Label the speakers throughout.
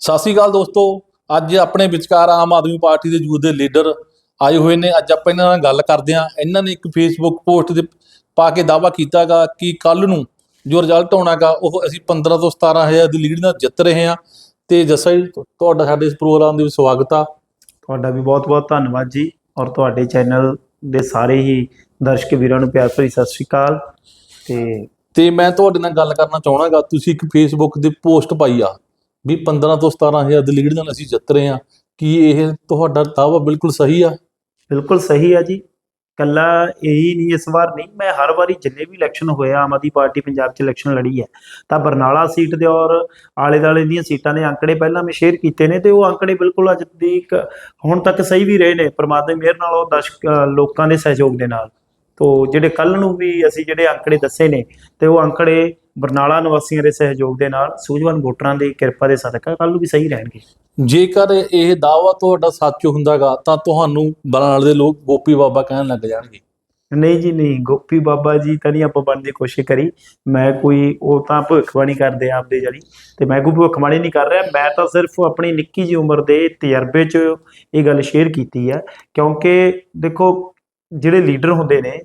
Speaker 1: ਸਤਿ ਸ਼੍ਰੀ ਅਕਾਲ ਦੋਸਤੋ। ਅੱਜ ਆਪਣੇ ਵਿਚਕਾਰ ਆਮ ਆਦਮੀ ਪਾਰਟੀ ਦੇ ਯੂਥ ਦੇ ਲੀਡਰ ਆਏ ਹੋਏ ਨੇ। ਅੱਜ ਆਪਾਂ ਇਹਨਾਂ ਨਾਲ ਗੱਲ ਕਰਦੇ ਹਾਂ। ਇਹਨਾਂ ਨੇ ਇੱਕ ਫੇਸਬੁੱਕ ਪੋਸਟ ਦੇ ਪਾ ਕੇ ਦਾਵਾ ਕੀਤਾਗਾ ਕਿ ਕੱਲ ਨੂੰ ਜੋ ਰਿਜ਼ਲਟ ਆਉਣਾਗਾ ਉਹ ਅਸੀਂ 15 ਤੋਂ 17000 ਦੀ ਲੀਡ ਨਾਲ ਜਿੱਤ ਰਹੇ ਹਾਂ। ਤੇ ਜੱਸਾ ਜੀ ਤੁਹਾਡਾ ਸਾਡੇ ਇਸ ਪ੍ਰੋਗਰਾਮ ਦੇ ਵਿੱਚ ਸਵਾਗਤ ਆ।
Speaker 2: ਤੁਹਾਡਾ ਵੀ ਬਹੁਤ-ਬਹੁਤ ਧੰਨਵਾਦ ਜੀ। ਔਰ ਤੁਹਾਡੇ ਚੈਨਲ ਦੇ ਸਾਰੇ ਹੀ ਦਰਸ਼ਕ ਵੀਰਾਂ ਨੂੰ ਪਿਆਰ ਭਰੀ ਸਤਿ ਸ਼੍ਰੀ ਅਕਾਲ। ਤੇ
Speaker 1: ਤੇ ਮੈਂ ਤੁਹਾਡੇ ਨਾਲ ਗੱਲ ਕਰਨਾ ਚਾਹਣਾਗਾ। ਤੁਸੀਂ ਇੱਕ ਫੇਸਬੁੱਕ ਤੇ ਪੋਸਟ ਪਾਈ ਆ। ਵੀ 15 ਤੋਂ 17000 ਦੀ ਲੀਡ ਨਾਲ ਅਸੀਂ ਜਿੱਤ ਰਹੇ ਹਾਂ। ਕੀ ਇਹ ਤੁਹਾਡਾ ਦਾਵਾ ਬਿਲਕੁਲ ਸਹੀ ਆ?
Speaker 2: ਬਿਲਕੁਲ ਸਹੀ ਆ ਜੀ। ਕੱਲਾ ਇਹੀ ਨਹੀਂ, ਇਸ ਵਾਰ ਨਹੀਂ। ਮੈਂ ਹਰ ਵਾਰੀ ਜਿੰਨੇ ਵੀ ਇਲੈਕਸ਼ਨ ਹੋਇਆ ਆਮ ਆਦਮੀ ਪਾਰਟੀ ਪੰਜਾਬ 'ਚ ਇਲੈਕਸ਼ਨ ਲੜੀ ਹੈ। ਤਾਂ ਬਰਨਾਲਾ ਸੀਟ ਦੇ ਔਰ ਆਲੇ ਦਾਲੇ ਦੀਆਂ ਸੀਟਾਂ ਦੇ ਅੰਕੜੇ ਪਹਿਲਾਂ ਮੈਂ ਸ਼ੇਅਰ ਕੀਤੇ ਨੇ ਤੇ ਉਹ ਅੰਕੜੇ ਬਿਲਕੁਲ ਅੱਜ ਦੀ ਹੁਣ ਤੱਕ ਸਹੀ ਵੀ ਰਹੇ ਨੇ। ਪਰਮਾਤਮਾ ਦੀ ਮਿਹਰ ਨਾਲ ਉਹ ਦਰਸ਼ਕ ਲੋਕਾਂ ਦੇ ਸਹਿਯੋਗ ਦੇ ਨਾਲ। ਤੋਂ ਜਿਹੜੇ ਕੱਲ ਨੂੰ ਵੀ ਅਸੀਂ ਜਿਹੜੇ ਅੰਕੜੇ ਦੱਸੇ ਨੇ ਤੇ ਉਹ ਅੰਕੜੇ ਬਰਨਾਲਾ ਨਿਵਾਸੀਆਂ ਦੇ ਸਹਿਯੋਗ ਦੇ ਨਾਲ ਸੂਝਵਾਨ ਵੋਟਰਾਂ ਦੀ ਕਿਰਪਾ ਦੇ ਸਦਕਾ ਕੱਲ ਨੂੰ ਵੀ ਸਹੀ ਰਹਿਣਗੇ।
Speaker 1: ਜੇਕਰ ਇਹ ਦਾਵਾ ਤੁਹਾਡਾ ਸੱਚ ਹੁੰਦਾਗਾ ਤਾਂ ਤੁਹਾਨੂੰ ਬਰਨਾਲੇ ਦੇ ਲੋਕ ਗੋਪੀ ਬਾਬਾ ਕਹਿਣ ਲੱਗ ਜਾਣਗੇ।
Speaker 2: ਨਹੀਂ ਜੀ ਨਹੀਂ। ਗੋਪੀ ਬਾਬਾ ਜੀ ਤਾਂ ਨਹੀਂ ਆਪਾਂ ਬਣਨ ਦੀ ਕੋਸ਼ਿਸ਼ ਕਰੀ। ਮੈਂ ਕੋਈ ਉਹ ਤਾਂ ਭਵਿੱਖਬਾਣੀ ਕਰਦੇ ਆ ਆਪਦੇ ਜਰੀ ਤੇ ਮੈਂ ਕੋਈ ਭਵਿੱਖਬਾਣੀ ਨਹੀਂ ਕਰ ਰਿਹਾ। ਮੈਂ ਤਾਂ ਸਿਰਫ ਆਪਣੀ ਨਿੱਕੀ ਜਿਹੀ ਉਮਰ ਦੇ ਤਜਰਬੇ 'ਚ ਇਹ ਗੱਲ ਸ਼ੇਅਰ ਕੀਤੀ ਹੈ ਕਿਉਂਕਿ ਦੇਖੋ ਜਿਹੜੇ ਲੀਡਰ ਹੁੰਦੇ ਨੇ,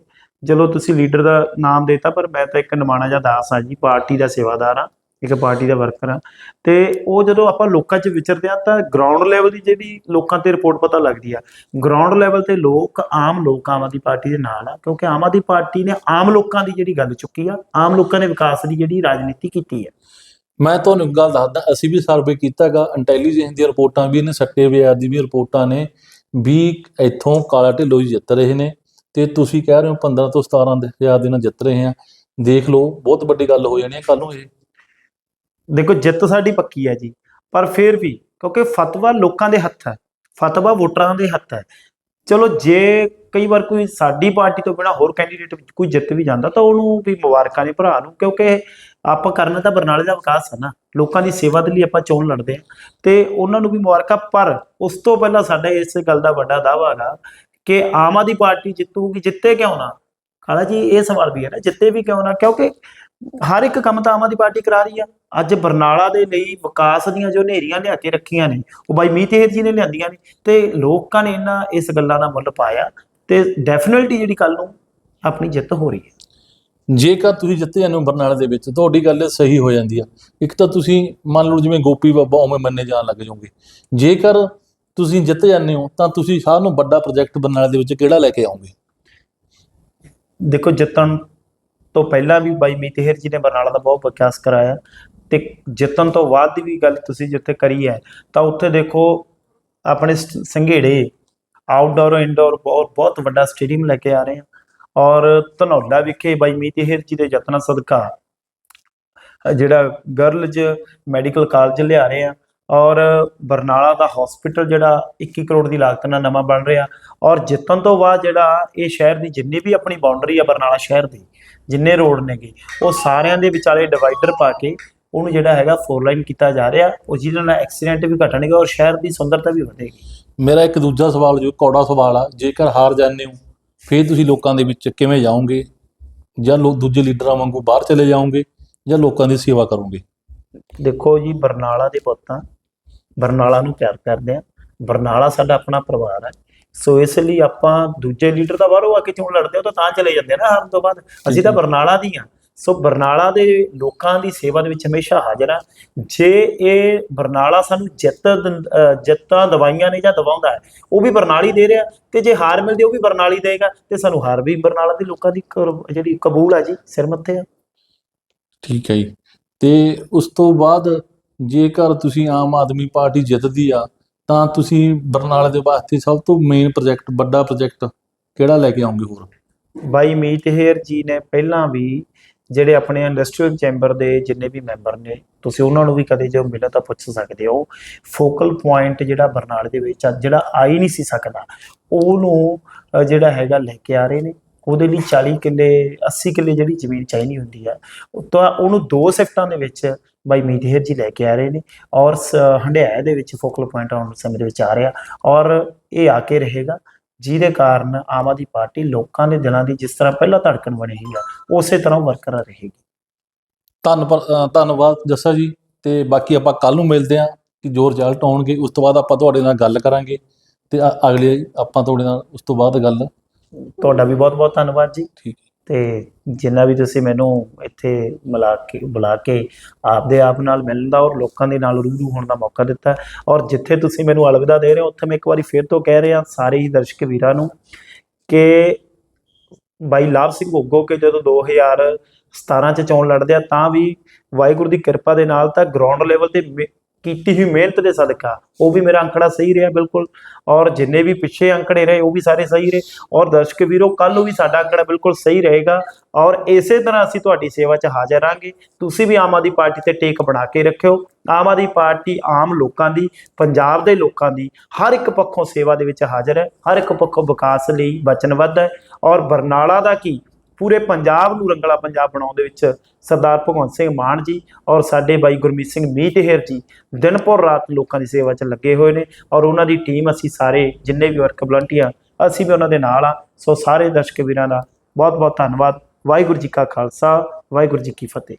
Speaker 2: ਜਦੋਂ ਤੁਸੀਂ ਲੀਡਰ ਦਾ ਨਾਮ ਦੇਤਾ, ਪਰ ਮੈਂ ਤਾਂ ਇੱਕ ਨਿਮਾਣਾ ਜਿਹਾ ਦਾਸ ਆ ਜੀ, ਪਾਰਟੀ ਦਾ ਸੇਵਾਦਾਰ ਆ ਇੱਕ ਪਾਰਟੀ ਦਾ ਵਰਕਰ ਆ ਤੇ ਉਹ ਜਦੋਂ ਆਪਾਂ ਲੋਕਾਂ 'ਚ ਵਿਚਰਦੇ ਆ ਤਾਂ ਗਰਾਊਂਡ ਲੈਵਲ ਦੀ ਜਿਹੜੀ ਲੋਕਾਂ ਤੇ ਰਿਪੋਰਟ ਪਤਾ ਲੱਗਦੀ ਆ ਗਰਾਊਂਡ ਲੈਵਲ ਤੇ ਲੋਕ ਆਮ ਲੋਕ ਆਮ ਆਦਮੀ ਪਾਰਟੀ ਦੇ ਨਾਲ ਆ, ਕਿਉਂਕਿ ਆਮ ਆਦਮੀ ਪਾਰਟੀ ਨੇ ਆਮ ਲੋਕਾਂ ਦੀ ਜਿਹੜੀ ਗੱਲ ਚੁੱਕੀ ਆ, ਆਮ ਲੋਕਾਂ ਨੇ ਵਿਕਾਸ ਦੀ ਜਿਹੜੀ ਰਾਜਨੀਤੀ ਕੀਤੀ ਹੈ
Speaker 1: ਮੈਂ ਤੁਹਾਨੂੰ ਇੱਕ ਗੱਲ ਦੱਸਦਾ, ਅਸੀਂ ਵੀ ਸਰਵੇ ਕੀਤਾਗਾ ਇੰਟੈਲੀਜੈਂਸ ਦੀਆਂ ਰਿਪੋਰਟਾਂ ਵੀ ਨੇ ਸੱਟੇ ਵਿਆਰ ਦੀ ਵੀ ਰਿਪੋਰਟਾਂ ਨੇ ਵੀ ਇੱਥੋਂ ਕਾਲਾ ਢਿੱਲੋਂ ਹੀ ਜਿੱਤ ਰਹੇ ਨੇ ਤੇ ਤੁਸੀਂ ਕਹਿ ਰਹੇ ਹੋ 15 ਤੋਂ 17 ਦੇ, ਹਜ਼ਾਰ ਦੇ ਨਾਲ ਜਿੱਤ ਰਹੇ ਆ। ਦੇਖ ਲਓ, ਬਹੁਤ ਵੱਡੀ ਗੱਲ ਹੋ ਜਾਣੀ ਹੈ ਕੱਲ ਨੂੰ ਇਹ।
Speaker 2: ਦੇਖੋ, ਜਿੱਤ ਸਾਡੀ ਪੱਕੀ ਹੈ ਜੀ। ਪਰ ਫਿਰ ਵੀ ਕਿਉਂਕਿ ਫਤਵਾ ਲੋਕਾਂ ਦੇ ਹੱਥ ਹੈ। ਫਤਵਾ ਵੋਟਰਾਂ ਦੇ ਹੱਥ ਹੈ। ਚਲੋ ਜੇ ਕਈ ਵਾਰ ਕੋਈ ਸਾਡੀ ਪਾਰਟੀ ਤੋਂ ਬਿਨਾ ਹੋਰ ਕੈਂਡੀਡੇਟ ਕੋਈ ਜਿੱਤ ਵੀ ਜਾਂਦਾ, ਤਾਂ ਉਹਨੂੰ ਵੀ ਮੁਬਾਰਕਾਂ ਨੇ ਭਰਾ ਨੂੰ, ਕਿਉਂਕਿ ਆਪਾਂ ਕਰਨਾ ਤਾਂ ਬਰਨਾਲੇ ਦਾ ਵਿਕਾਸ ਹੈ ਨਾ, ਲੋਕਾਂ ਦੀ ਸੇਵਾ ਦੇ ਲਈ ਆਪਾਂ ਚੋਣ ਲੜਦੇ ਹਾਂ, ਤੇ ਉਹਨਾਂ ਨੂੰ ਵੀ ਮੁਬਾਰਕਾਂ, ਪਰ ਉਸ ਤੋਂ ਪਹਿਲਾਂ ਸਾਡਾ ਇਸ ਗੱਲ ਦਾ ਵੱਡਾ ਦਾਅਵਾ ਹੈਗਾ ਕਿ ਆਮ ਆਦਮੀ ਪਾਰਟੀ ਜਿੱਤੂਗੀ, ਜਿੱਤੇ ਕਿਉਂ ਨਾ? ਖਾਲਾ ਜੀ, ਇਹ ਸਵਾਲ ਵੀ ਹੈ ਨਾ, ਜਿੱਤੇ ਵੀ ਕਿਉਂ ਨਾ? ਕਿਉਂਕਿ ਹਰ ਇੱਕ ਕੰਮ ਤਾਂ ਆਮ ਆਦਮੀ ਪਾਰਟੀ ਕਰਾ ਰਹੀ ਆ। ਅੱਜ ਬਰਨਾਲਾ ਦੇ ਲਈ ਵਿਕਾਸ ਦੀਆਂ ਜੋ ਨੇਰੀਆਂ ਲਿਆ ਕੇ ਰੱਖੀਆਂ ਨੇ ਉਹ ਬਾਈ ਮੀਤ ਹੇਰ ਜੀ ਨੇ ਲਿਆਂਦੀਆਂ ਨੇ ਤੇ ਲੋਕਾਂ ਨੇ ਇਹਨਾਂ ਇਸ ਗੱਲਾਂ ਦਾ ਮੁੱਲ ਪਾਇਆ ਤੇ ਡੈਫੀਨਿਟਲੀ ਜਿਹੜੀ ਕੱਲ ਨੂੰ ਆਪਣੀ ਜਿੱਤ ਹੋ ਰਹੀ ਹੈ।
Speaker 1: ਜੇਕਰ ਤੁਸੀਂ ਜਿੱਤੇ ਜਾਂਦੇ ਹੋ ਬਰਨਾਲੇ ਦੇ ਵਿੱਚ ਤੁਹਾਡੀ ਗੱਲ ਸਹੀ ਹੋ ਜਾਂਦੀ ਆ। ਇੱਕ ਤਾਂ ਤੁਸੀਂ ਮੰਨ ਲਓ ਜਿਵੇਂ ਗੋਪੀ ਬਾਬਾ ਉਵੇਂ ਮੰਨੇ ਜਾਣ ਲੱਗ ਜਾਓਗੇ। ਜੇਕਰ ਤੁਸੀਂ ਜਿੱਤ ਜਾਂਦੇ ਹੋ ਤਾਂ ਤੁਸੀਂ ਸਾਰਿਆਂ ਨੂੰ ਵੱਡਾ ਪ੍ਰੋਜੈਕਟ ਬਰਨਾਲੇ ਦੇ ਵਿੱਚ ਕਿਹੜਾ ਲੈ ਕੇ ਆਓਗੇ?
Speaker 2: ਦੇਖੋ ਜਿੱਤਣ ਤੋਂ ਪਹਿਲਾਂ ਵੀ ਬਾਈ ਮੀਤ ਜੀ ਨੇ ਬਰਨਾਲਾ ਦਾ ਬਹੁਤ ਵਿਕਾਸ ਕਰਾਇਆ ਤੇ ਜਿੱਤਣ ਤੋਂ ਬਾਅਦ ਦੀ ਵੀ ਗੱਲ ਤੁਸੀਂ ਜਿੱਥੇ ਕਰੀ ਹੈ, ਤਾਂ ਉੱਥੇ ਦੇਖੋ ਆਪਣੇ ਸੰਘੇੜੇ ਆਊਟਡੋਰ ਇਨਡੋਰ ਬਹੁਤ ਬਹੁਤ ਵੱਡਾ ਸਟੇਡੀਅਮ ਲੈ ਕੇ ਆ ਰਹੇ ਆ। ਔਰ ਧਨੌਲਾ ਵਿਖੇ ਬਾਈ ਮੀਤਹਿਰ ਜੀ ਦੇ ਯਤਨਾਂ ਸਦਕਾ ਜਿਹੜਾ ਗਰਲਜ਼ ਮੈਡੀਕਲ ਕਾਲਜ ਲਿਆ ਰਹੇ ਆ ਔਰ ਬਰਨਾਲਾ ਦਾ ਹਸਪੀਟਲ ਜਿਹੜਾ 21 ਕਰੋੜ ਦੀ ਲਾਗਤ ਨਾਲ ਨਵਾਂ ਬਣ ਰਿਹਾ। ਔਰ ਜਿੱਤਣ ਤੋਂ ਬਾਅਦ ਜਿਹੜਾ ਇਹ ਸ਼ਹਿਰ ਦੀ ਜਿੰਨੀ ਵੀ ਆਪਣੀ ਬਾਉਂਡਰੀ ਆ ਬਰਨਾਲਾ ਸ਼ਹਿਰ ਦੀ ਜਿੰਨੇ ਰੋਡ ਨੇਗੇ ਉਹ ਸਾਰਿਆਂ ਦੇ ਵਿਚਾਲੇ ਡਿਵਾਈਡਰ ਪਾ ਕੇ ਉਹਨੂੰ ਜਿਹੜਾ ਹੈਗਾ ਫੋਰ ਲਾਈਨ ਕੀਤਾ ਜਾ ਰਿਹਾ। ਉਹ ਜਿਹਦੇ ਨਾਲ ਐਕਸੀਡੈਂਟ ਵੀ ਘਟਣਗੇ ਔਰ ਸ਼ਹਿਰ ਦੀ ਸੁੰਦਰਤਾ ਵੀ ਵਧੇਗੀ।
Speaker 1: ਮੇਰਾ ਇੱਕ ਦੂਜਾ ਸਵਾਲ ਜੋ ਕੌੜਾ ਸਵਾਲ ਆ ਜੇਕਰ ਹਾਰ ਜਾਂਦੇ ਹੋ ਫਿਰ ਤੁਸੀਂ ਲੋਕਾਂ ਦੇ ਵਿੱਚ ਕਿਵੇਂ ਜਾਓਗੇ? ਜਾਂ ਲੋ ਦੂਜੇ ਲੀਡਰਾਂ ਵਾਂਗੂ ਬਾਹਰ ਚਲੇ ਜਾਓਗੇ ਜਾਂ ਲੋਕਾਂ ਦੀ ਸੇਵਾ ਕਰੋਗੇ?
Speaker 2: ਦੇਖੋ ਜੀ ਬਰਨਾਲਾ ਦੇ ਪੁੱਤਾਂ ਬਰਨਾਲਾ ਨੂੰ ਪਿਆਰ ਕਰਦੇ ਆ। ਬਰਨਾਲਾ ਸਾਡਾ ਆਪਣਾ ਪਰਿਵਾਰ ਹੈ ਸੋ ਇਸ ਲਈ ਆਪਾਂ ਦੂਜੇ ਲੀਡਰ ਦਾ ਬਾਹਰੋਂ ਆ ਕੇ ਚੋਣ ਲੜਦੇ ਹੋ? ਤਾਂ ਤਾਂ ਚਲੇ ਜਾਂਦੇ ਨਾ ਹਾਰਨ ਤੋਂ ਬਾਅਦ। ਅਸੀਂ ਤਾਂ। ਬਰਨਾਲਾ ਦੀ ਆ। ਸੋ ਬਰਨਾਲਾ ਦੇ ਲੋਕਾਂ ਦੀ ਸੇਵਾ ਦੇ ਵਿੱਚ ਹਮੇਸ਼ਾ ਹਾਜ਼ਰ ਆ। ਜੇ ਇਹ ਬਰਨਾਲਾ ਸਾਨੂੰ ਜਿੱਤ ਜਿੱਤਾਂ ਦਵਾਈਆਂ ਨੇ ਜਾਂ ਦਵਾਉਂਦਾ ਹੈ ਉਹ ਵੀ ਬਰਨਾਲੀ ਦੇ ਰਿਹਾ। ਤੇ ਜੇ ਹਾਰ ਮਿਲਦੀ ਉਹ ਵੀ ਬਰਨਾਲੀ ਦੇਗਾ। ਤੇ ਸਾਨੂੰ ਹਾਰ ਵੀ ਬਰਨਾਲਾ ਦੇ ਲੋਕਾਂ ਦੀ ਜਿਹੜੀ ਕਬੂਲ ਆ ਜੀ ਸਿਰ ਮੱਥੇ ਆ।
Speaker 1: ਠੀਕ ਹੈ ਜੀ। ਤੇ ਉਸ ਤੋਂ ਬਾਅਦ ਜੇਕਰ ਤੁਸੀਂ ਆਮ ਆਦਮੀ ਪਾਰਟੀ ਜਿੱਤਦੀ ਆ, ਤਾਂ ਤੁਸੀਂ ਬਰਨਾਲੇ ਦੇ ਵਾਸਤੇ ਸਭ ਤੋਂ ਮੇਨ ਪ੍ਰੋਜੈਕਟ ਵੱਡਾ ਪ੍ਰੋਜੈਕਟ ਕਿਹੜਾ ਲੈ ਕੇ ਆਉਂਗੇ ਹੋਰ?
Speaker 2: ਬਾਈ ਮੀਤ ਹੇਰ ਜੀ ਨੇ ਪਹਿਲਾਂ ਵੀ ਜਿਹੜੇ ਆਪਣੇ ਇੰਡਸਟਰੀਅਲ ਚੈਂਬਰ ਦੇ ਜਿੰਨੇ ਵੀ ਮੈਂਬਰ ਨੇ, ਤੁਸੀਂ ਉਹਨਾਂ ਨੂੰ ਵੀ ਕਦੇ ਜੋ ਮਿਲਿਆ ਤਾਂ ਪੁੱਛ ਸਕਦੇ ਹੋ। ਫੋਕਲ ਪੁਆਇੰਟ ਜਿਹੜਾ ਬਰਨਾਲੇ ਦੇ ਵਿੱਚ ਆ, ਜਿਹੜਾ ਆ ਹੀ ਨਹੀਂ ਸੀ ਸਕਦਾ, ਉਹਨੂੰ ਜਿਹੜਾ ਹੈਗਾ ਲੈ ਕੇ ਆ ਰਹੇ ਨੇ। ਉਹਦੇ ਲਈ 40 ਕਿੱਲੇ 80 ਕਿੱਲੇ ਜਿਹੜੀ ਜ਼ਮੀਨ ਚਾਹੀਦੀ ਹੁੰਦੀ ਆ ਤਾਂ ਉਹਨੂੰ ਦੋ ਸ਼ਿਫਟਾਂ ਦੇ ਵਿੱਚ ਬਾਈ ਮੀਤ ਜੀ ਲੈ ਕੇ ਆ ਰਹੇ ਨੇ ਔਰ ਸ- ਹੰਡਿਆਏ ਦੇ ਵਿੱਚ ਫੋਕਲ ਪੁਆਇੰਟ ਆਉਣ ਸਮੇਂ ਦੇ ਵਿੱਚ ਆ ਰਿਹਾ ਔਰ ਇਹ ਆ ਕੇ ਰਹੇਗਾ, ਜਿਹਦੇ ਕਾਰਨ ਆਮ ਆਦਮੀ ਪਾਰਟੀ ਲੋਕਾਂ ਦੇ ਦਿਲਾਂ ਦੀ ਜਿਸ ਤਰ੍ਹਾਂ ਪਹਿਲਾਂ ਧੜਕਣ ਬਣੀ ਹੋਈ ਆ, ਉਸੇ ਤਰ੍ਹਾਂ ਬਰਕਰਾਰ ਰਹੇਗੀ।
Speaker 1: ਧੰਨ ਧੰਨਵਾਦ ਜੱਸਾ ਜੀ, ਤੇ ਬਾਕੀ ਆਪਾਂ ਕੱਲ ਨੂੰ ਮਿਲਦੇ ਆਂ ਕਿ ਜੋ ਰਿਜ਼ਲਟ ਆਉਣਗੇ, ਉਸ ਤੋਂ ਬਾਅਦ ਆਪਾਂ ਤੁਹਾਡੇ ਨਾਲ ਗੱਲ ਕਰਾਂਗੇ, ਤੇ ਅਗਲੇ ਆਪਾਂ ਤੁਹਾਡੇ ਨਾਲ ਉਸ ਤੋਂ ਬਾਅਦ ਗੱਲ
Speaker 2: ਤੁਹਾਡਾ ਵੀ ਬਹੁਤ ਬਹੁਤ ਧੰਨਵਾਦ ਜੀ।
Speaker 1: ਠੀਕ
Speaker 2: ਤੇ ਜਿੰਨਾ ਵੀ ਤੁਸੀਂ ਮੈਨੂੰ ਇੱਥੇ ਮਿਲਾ ਕੇ ਬੁਲਾ ਕੇ ਆਪਦੇ ਆਪ ਨਾਲ ਮਿਲਣ ਦਾ ਔਰ ਲੋਕਾਂ ਦੇ ਨਾਲ ਰੂਬਰੂ ਹੋਣ ਦਾ ਮੌਕਾ ਦਿੱਤਾ। ਔਰ ਜਿੱਥੇ ਤੁਸੀਂ ਮੈਨੂੰ ਅਲਵਿਦਾ ਦੇ ਰਹੇ ਹੋ ਉੱਥੇ ਮੈਂ ਇੱਕ ਵਾਰੀ ਫਿਰ ਤੋਂ ਕਹਿ ਰਿਹਾ ਸਾਰੇ ਹੀ ਦਰਸ਼ਕ ਵੀਰਾਂ ਨੂੰ ਕਿ ਬਾਈ ਲਾਭ ਸਿੰਘ ਗੋਗੋ ਕੇ ਜਦੋਂ 2017 ਚ ਚੋਣ ਲੜਦੇ ਆ ਤਾਂ ਵੀ ਵਾਹਿਗੁਰੂ ਦੀ ਕਿਰਪਾ ਦੇ ਨਾਲ ਤਾਂ ਗਰਾਊਂਡ ਲੈਵਲ ਤੇ ਕੀਤੀ ਹੋਈ ਮਿਹਨਤ ਦੇ ਸਦਕਾ, ਉਹ ਵੀ ਮੇਰਾ ਅੰਕੜਾ ਸਹੀ ਰਿਹਾ ਬਿਲਕੁਲ। ਔਰ ਜਿੰਨੇ ਵੀ ਪਿੱਛੇ ਅੰਕੜੇ ਰਹੇ, ਉਹ ਵੀ ਸਾਰੇ ਸਹੀ ਰਹੇ। ਔਰ ਦਰਸ਼ਕ ਵੀਰੋ ਕੱਲ ਨੂੰ ਵੀ ਸਾਡਾ ਅੰਕੜਾ ਬਿਲਕੁਲ ਸਹੀ ਰਹੇਗਾ। ਔਰ ਇਸੇ ਤਰ੍ਹਾਂ ਅਸੀਂ ਤੁਹਾਡੀ ਸੇਵਾ 'ਚ ਹਾਜ਼ਰ ਰਾਂਗੇ ਤੁਸੀਂ ਵੀ ਆਮ ਆਦਮੀ ਪਾਰਟੀ ਤੇ ਟੇਕ ਬਣਾ ਕੇ ਰੱਖਿਓ। ਆਮ ਆਦਮੀ ਪਾਰਟੀ ਆਮ ਲੋਕਾਂ ਦੀ, ਪੰਜਾਬ ਦੇ ਲੋਕਾਂ ਦੀ, ਹਰ ਇੱਕ ਪੱਖੋਂ ਸੇਵਾ ਦੇ ਵਿੱਚ ਹਾਜ਼ਰ ਹੈ। ਹਰ ਇੱਕ ਪੱਖੋਂ ਵਿਕਾਸ ਲਈ ਵਚਨਬੱਧ ਹੈ। ਔਰ ਬਰਨਾਲਾ ਦਾ ਕੀ? ਪੂਰੇ ਪੰਜਾਬ ਨੂੰ ਰੰਗਲਾ ਪੰਜਾਬ ਬਣਾਉਣ ਦੇ ਵਿੱਚ ਸਰਦਾਰ ਭਗਵੰਤ ਸਿੰਘ ਮਾਨ ਜੀ ਔਰ ਸਾਡੇ ਬਾਈ ਗੁਰਮੀਤ ਸਿੰਘ ਮੀਤਹਿਰ ਜੀ ਦਿਨ ਭਰ ਰਾਤ ਲੋਕਾਂ ਦੀ ਸੇਵਾ 'ਚ ਲੱਗੇ ਹੋਏ ਨੇ ਔਰ ਉਹਨਾਂ ਦੀ ਟੀਮ ਅਸੀਂ ਸਾਰੇ ਜਿੰਨੇ ਵੀ ਵਰਕ ਵਲੰਟੀਅਰ ਅਸੀਂ ਵੀ ਉਹਨਾਂ ਦੇ ਨਾਲ ਆ ਸੋ ਸਾਰੇ ਦਰਸ਼ਕ ਵੀਰਾਂ ਦਾ ਬਹੁਤ ਬਹੁਤ ਧੰਨਵਾਦ। ਵਾਹਿਗੁਰੂ ਜੀ ਕਾ ਖਾਲਸਾ, ਵਾਹਿਗੁਰੂ ਜੀ ਕੀ ਫਤਿਹ।